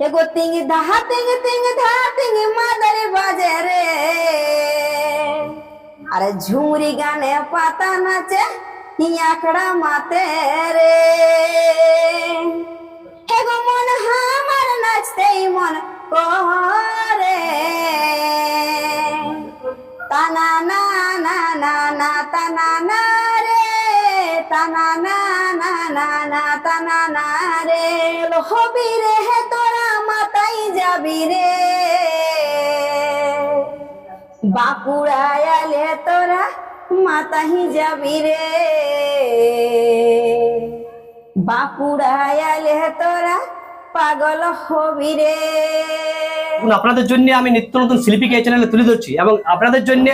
এগো তিং ধাহা তিং তিং ধা তিং মাদারে বাজে রে আরে ঝুমরি গানে পাতা নাচে আঁকড়া মাতে রে এগো মন হামার নাচতেই মন করে তানা না না না না তানা না রে তানা না না না না না রে হবি রে হে তোরা মাতাই যাবি রে। বাঁকুড়ায় আলে তোরা মাতাহি যাবি রে। বাঁকুড়ায় আলে তোরা পাগল হবি রে। আপনাদের জন্য আমি নিত্য নতুন শিল্পীকে এই চ্যানেলে তুলে ধরছি এবং আপনাদের জন্য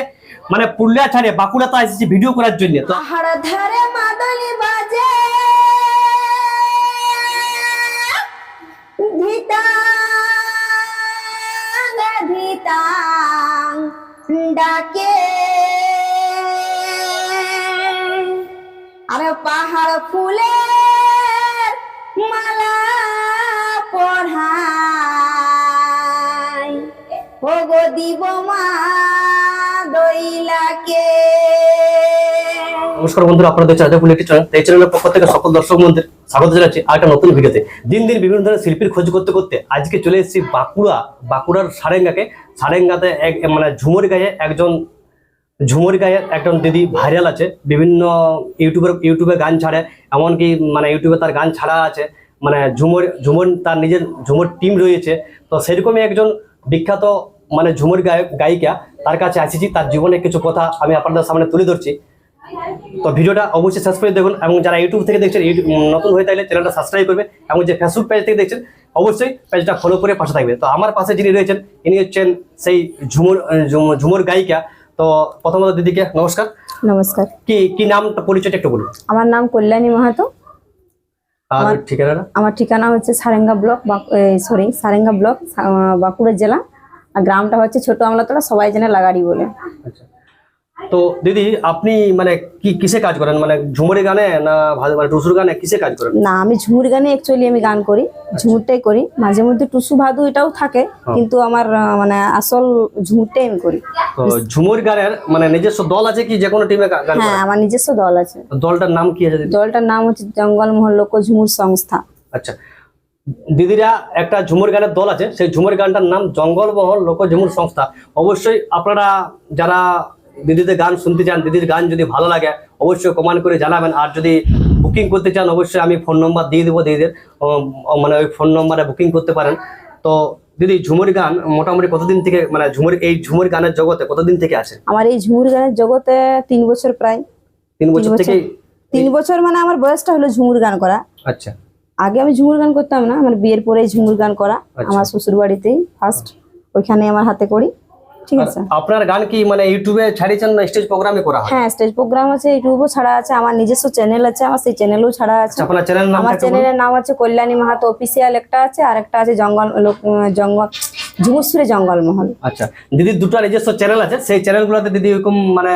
মানে পুরুলিয়া ছাড়ে বাঁকুড়াতে এসেছি ভিডিও করার জন্য তো ধারে মাদলি বাজে। ধিতাং ডাকে। আর পাহাড় ফুলের মালা পড়াই ও গো দিব মা দইলাকে। নমস্কার বন্ধুরা, আপনাদের চাঁদা একটি চ্যানেল এই চ্যানেলের পক্ষ থেকে সকল দর্শক বন্ধুদের স্বাগত জানাচ্ছি আর একটা নতুন ভিডিওতে। দিন দিন বিভিন্ন ধরনের শিল্পীর খোঁজ করতে করতে আজকে চলে এসেছি বাঁকুড়া, বাঁকুড়ার সারেঙ্গাকে। সারেঙ্গাতে এক মানে ঝুমুর গায়ে একজন, ঝুমুর গায়ে একজন দিদি ভাইরাল আছে। বিভিন্ন ইউটিউবের ইউটিউবে গান ছাড়ে, এমনকি মানে ইউটিউবে তার গান ছাড়া আছে। মানে ঝুমুর ঝুমুর তার নিজের ঝুমুর টিম রয়েছে। তো সেরকমই একজন বিখ্যাত মানে ঝুমুর গায়ক, গায়িকা তার কাছে আসিছি। তার জীবনের কিছু কথা আমি আপনাদের সামনে তুলে ধরছি। তো ভিডিওটা অবশ্যই শেষ করে দেখুন এবং যারা ইউটিউব থেকে দেখছেন ইউটিউব নতুন হয়ে থাকলে চ্যানেলটা সাবস্ক্রাইব করবে এবং যে ফেসবুক পেজ থেকে দেখছেন অবশ্যই পেজটা ফলো করে পাশে থাকবে। তো আমার পাশে যিনি রয়েছেন ইনি হচ্ছেন সেই ঝুমুর ঝুমুর গায়িকা। তো প্রথমত দিদিকে নমস্কার। নমস্কার। কি কি নামটা পরিচয়টা একটু বলুন। আমার নাম কল্যাণী মাহাতো। আর আমার- আমার ঠিকানা হচ্ছে Sarenga block sorry Sarenga block Bankura জেলা। আর গ্রামটা হচ্ছে ছোট আমলাতলা সবাই জানে লাগাড়ি বলে। আচ্ছা। তো দিদি আপনি মানে কি কিসে কাজ করেন? মানে ঝুমুরি গানে না মানে টুসুর গানে কিসে কাজ করেন? না আমি ঝুমুর গানে অ্যাকচুয়ালি আমি গান করি ঝুমুরটাই করি। মাঝে মধ্যে টুসু ভাদু এটাও থাকে কিন্তু আমার মানে আসল ঝুমুরটাই আমি করি। তো ঝুমুর গানের মানে নিজস্ব দল আছে কি? যে কোনো টিমে গান হ্যাঁ আমার নিজস্ব দল আছে। দলটার নাম কি আছে দলটার নাম হচ্ছে জঙ্গলমহল লোক ঝুমুর সংস্থা। আচ্ছা। দিদিরা একটা ঝুমুর গানের দল আছে সেই ঝুমুর গানটার নাম জঙ্গলবহল লোক ঝুমুর সংস্থা। অবশ্যই আপনারা যারা দিদিদের গান শুনতে চান দিদির গান যদি ভালো লাগে অবশ্যই কমেন্ট করে জানাবেন। আর যদি বুকিং করতে চান অবশ্যই আমি ফোন নম্বর দিয়ে দেবো দিদিদের। মানে ওই ফোন নম্বরে বুকিং করতে পারেন। তো দিদি ঝুমুর গান মোটামুটি কতদিন থেকে মানে ঝুমুর এই ঝুমুর গানের জগতে কতদিন থেকে আছে? আমার এই ঝুমুর গানের জগতে তিন বছর প্রায়। তিন বছর থেকে তিন বছর মানে আমার বয়সটা হলো ঝুমুর গান করা। আচ্ছা। আগে আমি ঝুমুর গান করতাম না আমার বিয়ের পরেই ঝুমুর গান করা আচ্ছা। আমার শ্বশুর বাড়িতেই ফার্স্ট ওইখানে আমার হাতে করি। ঠিক আছে। আপনার গান কি মানে ইউটিউবে ছাড়িয়েছেন না স্টেজ প্রোগ্রামে করা হয়? হ্যাঁ স্টেজ প্রোগ্রাম আছে ইউটিউবও ছাড়া আছে আমার নিজস্ব চ্যানেল আছে আমার সেই চ্যানেলও ছাড়া আছে। আচ্ছা, আপনার চ্যানেল নাম আমার চ্যানেলের নাম আছে কল্যাণী মাহাতো অফিসিয়াল একটা আছে আর একটা আছে জঙ্গল জঙ্গল ঝুমুরসুরে জঙ্গলমহল। আচ্ছা দিদির দুটো নিজস্ব চ্যানেল আছে সেই চ্যানেলগুলোতে দিদি এরকম মানে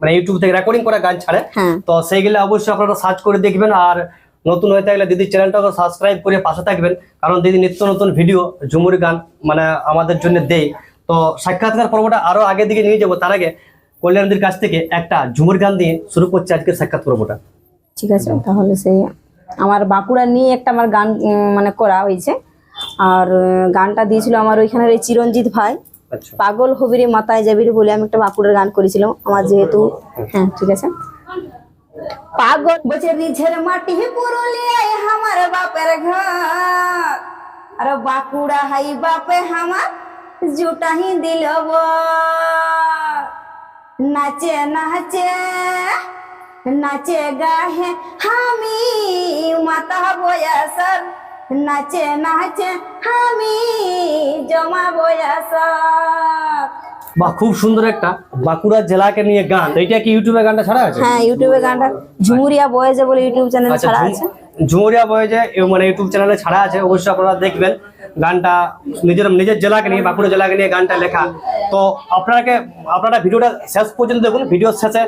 মানে ইউটিউব থেকে রেকর্ডিং করা গান ছাড়ে। হ্যাঁ। তো সেইগুলো অবশ্যই আপনারা সার্চ করে দেখবেন আর নতুন হয়ে থাকলে দিদির চ্যানেলটাকে সাবস্ক্রাইব করে পাশে থাকবেন। কারণ দিদি নিত্য নতুন ভিডিও ঝুমুর গান মানে আমাদের জন্য দেয়। তো সাক্ষাৎকার পর্বটা আরও আগে দিকে নিয়ে যাব। তার আগে কল্যাণীদের কাছ থেকে একটা ঝুমুর গান দিয়ে শুরু করছে আজকের সাক্ষাৎ পর্বটা। ঠিক আছে তাহলে সেই আমার বাঁকুড়া নিয়ে একটা আমার গান মানে করা হয়েছে। আর গানটা দিয়েছিল আমার ওইখানের এই চিরঞ্জিত ভাই। আচ্ছা। পাগল হবিরে মাথায় যাবি বলে আমি একটা বাঁকুড়ার গান করেছিলাম। আমার যেহেতু হ্যাঁ ঠিক আছে। পাগল বলছে রিঝের মাটি পুরুলিয়ায় আমার বাপের ঘর। আর বাঁকুড়া হাই বাপে আমার জুটাহি দিল নাচে নাচে নাচে গাহে আমি মাতা বয়সর নাচে নাচে আমি জমা বয়সর বা খুব সুন্দর একটা বাঁকুড়া জেলাকে নিয়ে গান। এটা কি ইউটিউবে গানটা ছাড়া আছে? হ্যাঁ ইউটিউবে গানটা ঝুমুরিয়া বয়েজে বলে ইউটিউব চ্যানেল আচ্ছা ছাড়া আছে। ঝুমুরিয়া বয়েজে মানে ইউটিউব চ্যানেলে ছাড়া আছে অবশ্যই আপনারা দেখবেন। গানটা নিজের নিজের জেলাকে নিয়ে বাঁকুড়া জেলাকে নিয়ে গানটা লেখা। তো আপনাকে আপনারা ভিডিওটা শেষ পর্যন্ত দেখুন। ভিডিওর শেষে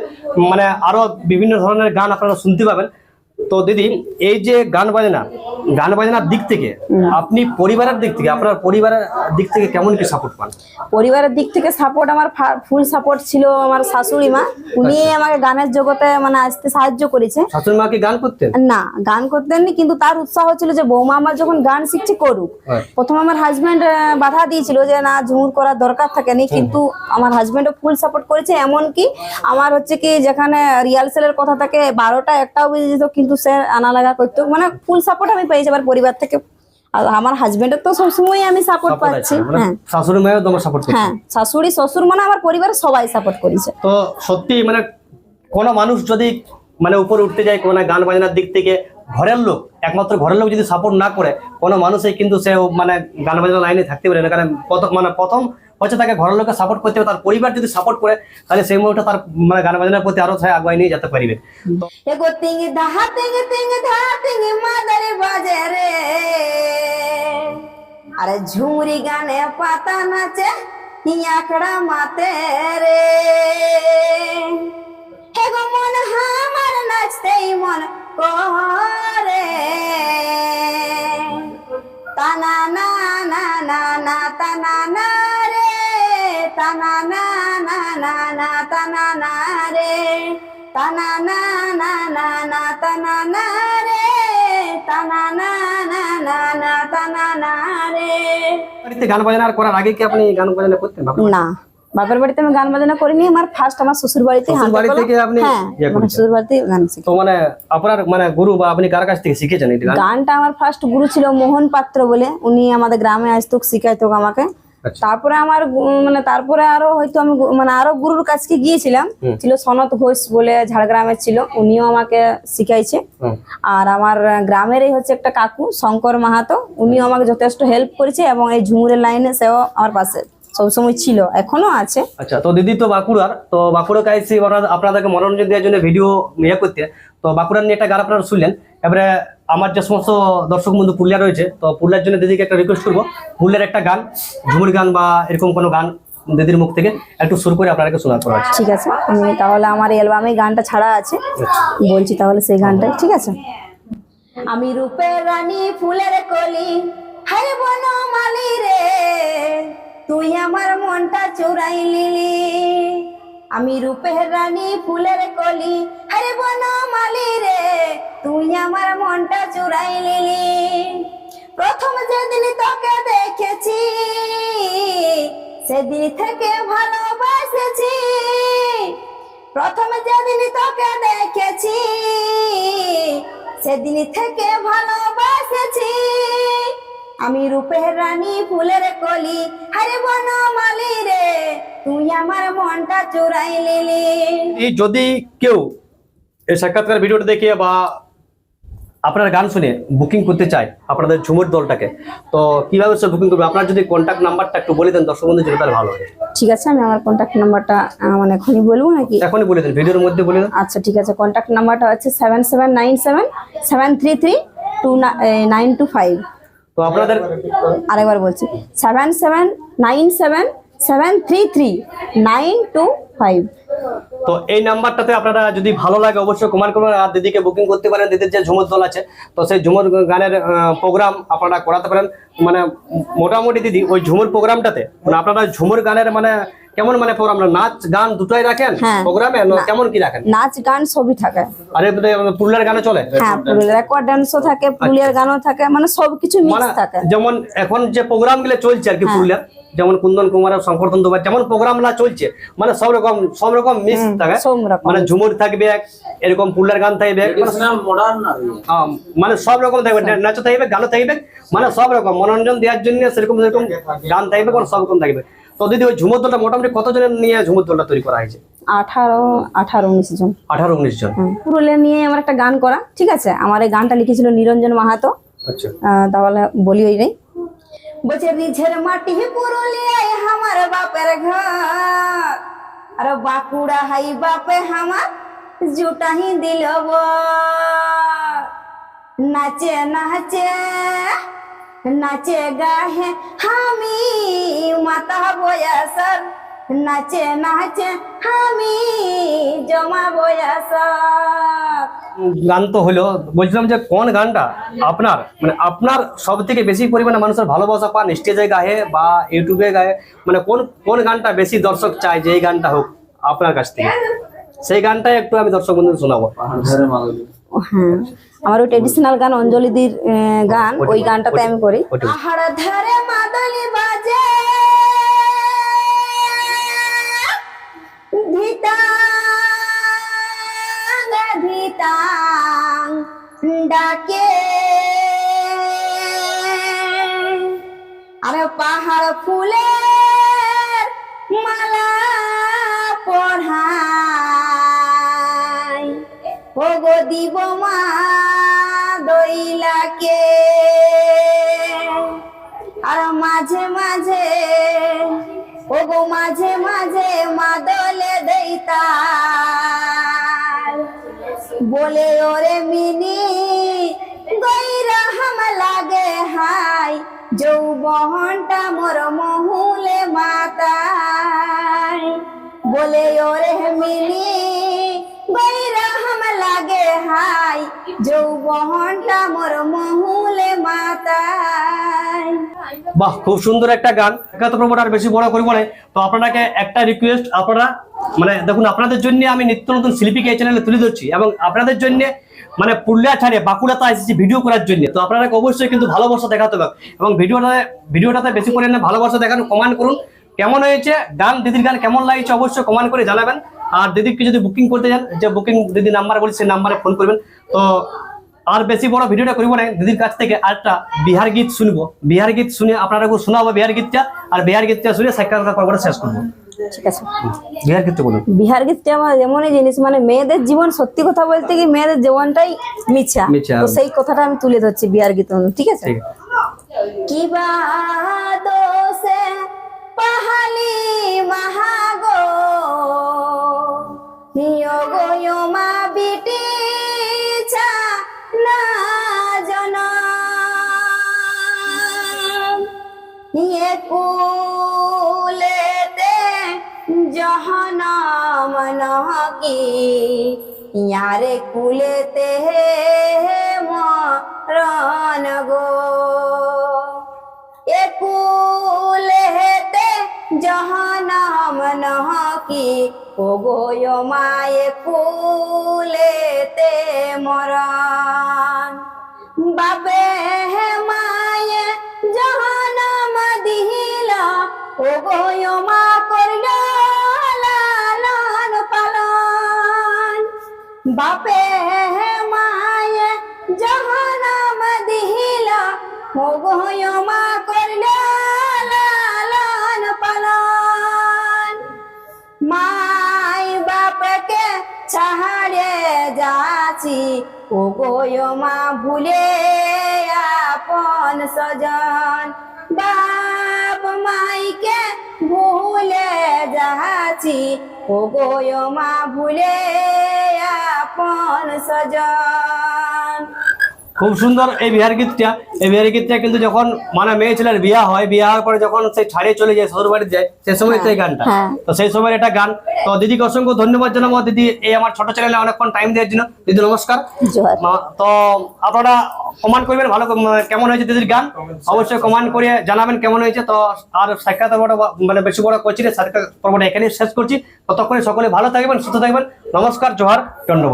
মানে আরও বিভিন্ন ধরনের গান আপনারা শুনতে পাবেন। তো দিদি এই যে গান বাজনা গান বাজনার দিক থেকে আপনি পরিবারের দিক থেকে আপনার পরিবারের দিক থেকে কেমন কি সাপোর্ট পান? পরিবারের দিক থেকে সাপোর্ট আমার ফুল সাপোর্ট ছিল আমার শাশুড়ি মা। উনি আমাকে গানের জগতে মানে আসতে সাহায্য করেছে। শাশুড়ি মা কি গান করতেন? না গান করতেন নি, কিন্তু তার উৎসাহ ছিল যে বৌমা আমার যখন গান শিখছে করুক। হ্যাঁ। প্রথম আমার হাজবেন্ড বাধা দিয়েছিল যে না ঝুমুর করার দরকার থাকে নি কিন্তু আমার হাজবেন্ডও ফুল সাপোর্ট করেছে। এমন কি আমার হচ্ছে কি যেখানে রিয়ালসেলের কথা থাকে বারোটা একটাও বেজে যেত কিন্তু সে আনা লাগা করতো মানে ফুল সাপোর্ট আমি পেয়েছি আমার পরিবার থেকে। আর আমার হাজবেন্ডের তো সবসময় আমি সাপোর্ট পাচ্ছি। মানে হ্যাঁ। শাশুড়ি মাও তোমার সাপোর্ট হ্যাঁ শাশুড়ি শ্বশুর মানে আমার পরিবারের সবাই সাপোর্ট করেছে। তো সত্যি মানে কোন মানুষ যদি মানে উপরে উঠতে যায় কোনো গান বাজনার দিক থেকে ঘরের লোক একমাত্র ঘরের লোক যদি সাপোর্ট না করে কোনো মানুষই কিন্তু সে মানে গান বাজনা লাইনে থাকতে পারে না। কারণ প্রথম মানে প্রথম হচ্ছে তাকে ঘরের লোকে সাপোর্ট করতে হবে, তার পরিবার যদি সাপোর্ট করে, তাহলে সেই মুহূর্তে তার মানে গান বাজনার প্রতি আরও সে আগুয়াই নিয়ে যেতে পারবে। আরে ঝুমরি গানে পাতা নাচে আঁকড়া মাতে রে। তানা না না না না তানা না রে তানা না না না না তানা না রে বাড়িতে গান বাজনা করার আগে কি আপনি গান বাজনা করতেন না বাপের বাড়িতে আমি গান বাজনা করিনি আমার ফার্স্ট আমার শ্বশুর বাড়িতে বাড়ি থেকে আপনি হ্যাঁ ইয়ে? শ্বশুর বাড়িতে গান শিখি। তো মানে আপনার মানে গুরু বা আপনি কার কাছ থেকে শিখেছেন এই গানটা আমার ফার্স্ট গুরু ছিল মোহন পাত্র বলে উনি আমাদের গ্রামে আসতো শিখাইতো আমাকে। তারপরে আমার মানে তারপরে আরও হয়তো আমি মানে আরও গুরুর কাছে গিয়েছিলাম ছিল সনত ঘোষ বলে ঝাড়গ্রামের ছিল উনিও আমাকে শিখাইছে। আর আমার গ্রামেরই হচ্ছে একটা কাকু শঙ্কর মাহাতো উনিও আমাকে যথেষ্ট হেল্প করেছে এবং এই ঝুমুরের লাইনে সেও আমার পাশে সবসময় ছিল এখনও আছে। আচ্ছা তো দিদি তো বাঁকুড়ার তো বাঁকুড়া কাছে আপনাদেরকে মনোরঞ্জন দেওয়ার জন্য ভিডিও ইয়ে করতে তো বাঁকুড়ার নিয়ে একটা গান আপনারা শুনলেন এবারে আমার যে সমস্ত দর্শক বন্ধু পুরুলিয়া রয়েছে তো পুরুলিয়ার জন্য দিদিকে একটা রিকোয়েস্ট করব। পুরুলিয়ার একটা গান ঝুমুর গান বা এরকম কোনো গান দিদির মুখ থেকে একটু শুরু করে আপনাদেরকে শোনার করা ঠিক আছে আমি তাহলে আমার অ্যালবামে গানটা ছাড়া আছে। বলছি তাহলে সেই গানটাই ঠিক আছে? আমি রূপের রানী ফুলের কলি হাই বন মালি রে তুই আমার মনটা চুরাই লিলি আমি রূপের রানী ফুলের কলি। হারে বন মালি রে, তুই আমার মনটা চুরাই লিলি প্রথম যেদিন তোকে দেখেছি, সেদিন থেকে ভালোবাসেছি। প্রথম যেদিন তোকে দেখেছি, সেদিন থেকে ভালোবাসেছি। আমি রূপের রানী ফুলের কলি। হরে বনমালি রে তুই আমার মনটা চুরাই লিলি এই যদি কেউ এই সাক্ষাৎকার ভিডিওটা দেখে বা আপনার গান শুনে বুকিং করতে চায় আপনাদের ঝুমুর দলটাকে তো কীভাবে সে বুকিং করবে? আপনার যদি কন্ট্যাক্ট নাম্বারটা একটু বলে দেন দর্শক বন্ধু জন্য তাহলে ভালো হয়। ঠিক আছে আমি আমার কন্ট্যাক্ট নাম্বারটা মানে এখনই বলব নাকি? এখনই বলে দেন ভিডিওর মধ্যে বলে দেন। আচ্ছা ঠিক আছে কন্ট্যাক্ট নাম্বারটা হচ্ছে seven seven nine seven seven three three two nine two five তো আপনাদের আরেকবার বলছি। Seven seven nine seven seven three three nine two five তো এই নাম্বারটাতে আপনারা যদি ভালো লাগে অবশ্যই কুমার কুমার আর দিদিকে বুকিং করতে পারেন। দিদির যে ঝুমুর দল আছে তো সেই ঝুমুর গানের প্রোগ্রাম আপনারা করাতে পারেন। মানে মোটামুটি দিদি ওই ঝুমুর প্রোগ্রামটাতে মানে আপনারা ঝুমুর গানের মানে কেমন মানে প্রোগ্রাম নাচ গান দুটোই রাখেন হ্যাঁ। প্রোগ্রামে কেমন কি রাখেন? নাচ গান সবই থাকে। আরে পুরুলিয়ার গানে চলে? হ্যাঁ পুরুলিয়ার রেকর্ড ডান্সও থাকে পুরুলিয়ার গানও থাকে মানে সবকিছু মানে মিক্স থাকে। যেমন এখন যে প্রোগ্রামগুলো চলছে আর কি পুরুলিয়ার যেমন কুন্দন কুমার শঙ্কর দুবার যেমন প্রোগ্রামগুলা চলছে মানে সব রকম সব রকম মিক্স থাকে। সব রকম মানে ঝুমুর থাকবে এরকম পুরুলিয়ার গান থাকবে মানে মানে সব রকম থাকবে নাচ থাকবে গানও থাকবে মানে সব রকম। মনোরঞ্জন দেওয়ার জন্য সেরকম সেরকম গান থাকবে কোনো সব রকম থাকবে। তো দিদি ওই ঝুমুর দলটা মোটামুটি কতজনের নিয়ে ঝুমুর দলটা তৈরি করা হয়েছে? আঠারো আঠারো উনিশ জন। আঠারো উনিশ জন। পুরুলিয়া নিয়ে আমার একটা গান করা ঠিক আছে? আমার এই গানটা লিখেছিল নিরঞ্জন মাহাতো। আচ্ছা। তাহলে বলি ওই নেই। বলছে রিঝের মাটি পুরুলিয়ায় আমার বাপের ঘর। আর বাঁকুড়া হাই বাপে আমার জুটাহি দিল নাচে নাচে নাচে গাহে আমি মাতা বয়সর নাচে নাচে আমি জমাবো আসক গান তো হলো বলছিলাম যে কোন গানটা? আপনার মানে আপনার সব থেকে বেশি পরিমাণে মানুষের ভালোবাসা পান স্টেজে গায়ে বা ইউটিউবে গায়ে মানে কোন কোন গানটা বেশি দর্শক চায় যে এই গানটা হোক আপনার কাছ থেকে? সেই গানটাই একটু আমি দর্শক বন্ধু শোনাবো। হ্যাঁ। আমার ওই ট্রেডিশনাল গান অঞ্জলিদির গান ওই গানটাতে আমি করি। ধারে মাদলি বাজে। ডাকে। আরে পাহাড় ফুলের দিব মা দইলাকে। আর মাঝে মাঝে ও মাঝে মাঝে মাঝে মাদলে দইতা বলে ওরে বাহ, খুব সুন্দর একটা গান। এত প্রমোটার বেশি বড় করব না। তো আপনাকে একটা রিকোয়েস্ট আপনারা মানে দেখুন, আপনাদের জন্য আমি নিত্য নতুন শিল্পীকে এই চ্যানেলে তুলে ধরছি এবং আপনাদের জন্য মানে পুরুলিয়া ছাড়ে বাঁকুড়াতে এসেছি ভিডিও করার জন্য। তো আপনারা অবশ্যই কিন্তু ভালোবাসা দেখাতে হবে। এবং ভিডিওটাতে ভিডিওটাতে বেশি করে ভালোবাসা দেখানো কমেন্ট করুন। কেমন হয়েছে? গান, দিদির গান কেমন লাগছে অবশ্যই কমেন্ট করে জানাবেন। আর দিদিকে যদি বুকিং করতে চান যে বুকিং দিদি নাম্বার বলি, সেই নাম্বারে ফোন করবেন। তো আর বেশি বড় ভিডিওটা করব না দিদির কাছ থেকে আরেকটা বিহার গীত শুনব। বিহার গীত শুনে আপনারা শোনাবো বিহার গীতটা আর বিহার গীতটা শুনে সাক্ষাৎকার পর্বটা শেষ করব। ঠিক আছে। বিহার গীতটা বলুন। বিহার গীতটা আমার এমনই জিনিস মানে মেয়েদের জীবন সত্যি কথা বলতে কি মেয়েদের জীবনটাই মিছা। তো সেই কথাটা আমি তুলে ধরছি বিহার গীত ঠিক আছে? ঠিক আছে। পাহালি মাহাগো নিয়োগো মা বিটি কুলেতে জহনম নহকি ইয়ারে কুলেতে মরণ গো। একুলেতে জহনম নহকি ও গোয় মায়ে কুলেতে মরণ। বাবে মায়ে গোয় মা করল লালন পালন। বাপে মায়ে, জহনম দিহিল। ও গোয় মা করল লালন পালন। মাই বাপকে ছাড়ে যাচ্ছি, ও গোয় মা ভুলে আপন সজন মাইকে ভুলে যাচ্ছি। ও গোয় মা ভুলে আপন সজন খুব সুন্দর এই বিহার গীতটা। এই বিহার গীতটা কিন্তু যখন মানে মেয়ে ছেলের বিয়া হয় বিয়া হওয়ার পরে যখন সে ছাড়িয়ে চলে যায় শ্বশুর বাড়ি যায় সেই সময় তো এই গানটা। হ্যাঁ। তো সেই সময় এটা গান। তো দিদিকে অসংখ্য ধন্যবাদ জানাব। দিদি এই আমার ছোট চ্যানেলে অনেকক্ষণ টাইম দেওয়ার জন্য। দিদি নমস্কার। তো আপনারা কমেন্ট করবেন ভালো কেমন হয়েছে দিদির গান? অবশ্যই কমেন্ট করে জানাবেন কেমন হয়েছে। তো আর সাক্ষাৎ পর্বটা মানে বেশি বড় করছি সাক্ষাৎ পর্বটা এখানেই শেষ করছি। ততক্ষণে সকলে ভালো থাকবেন সুস্থ থাকবেন। নমস্কার জোহার ধন্যবাদ।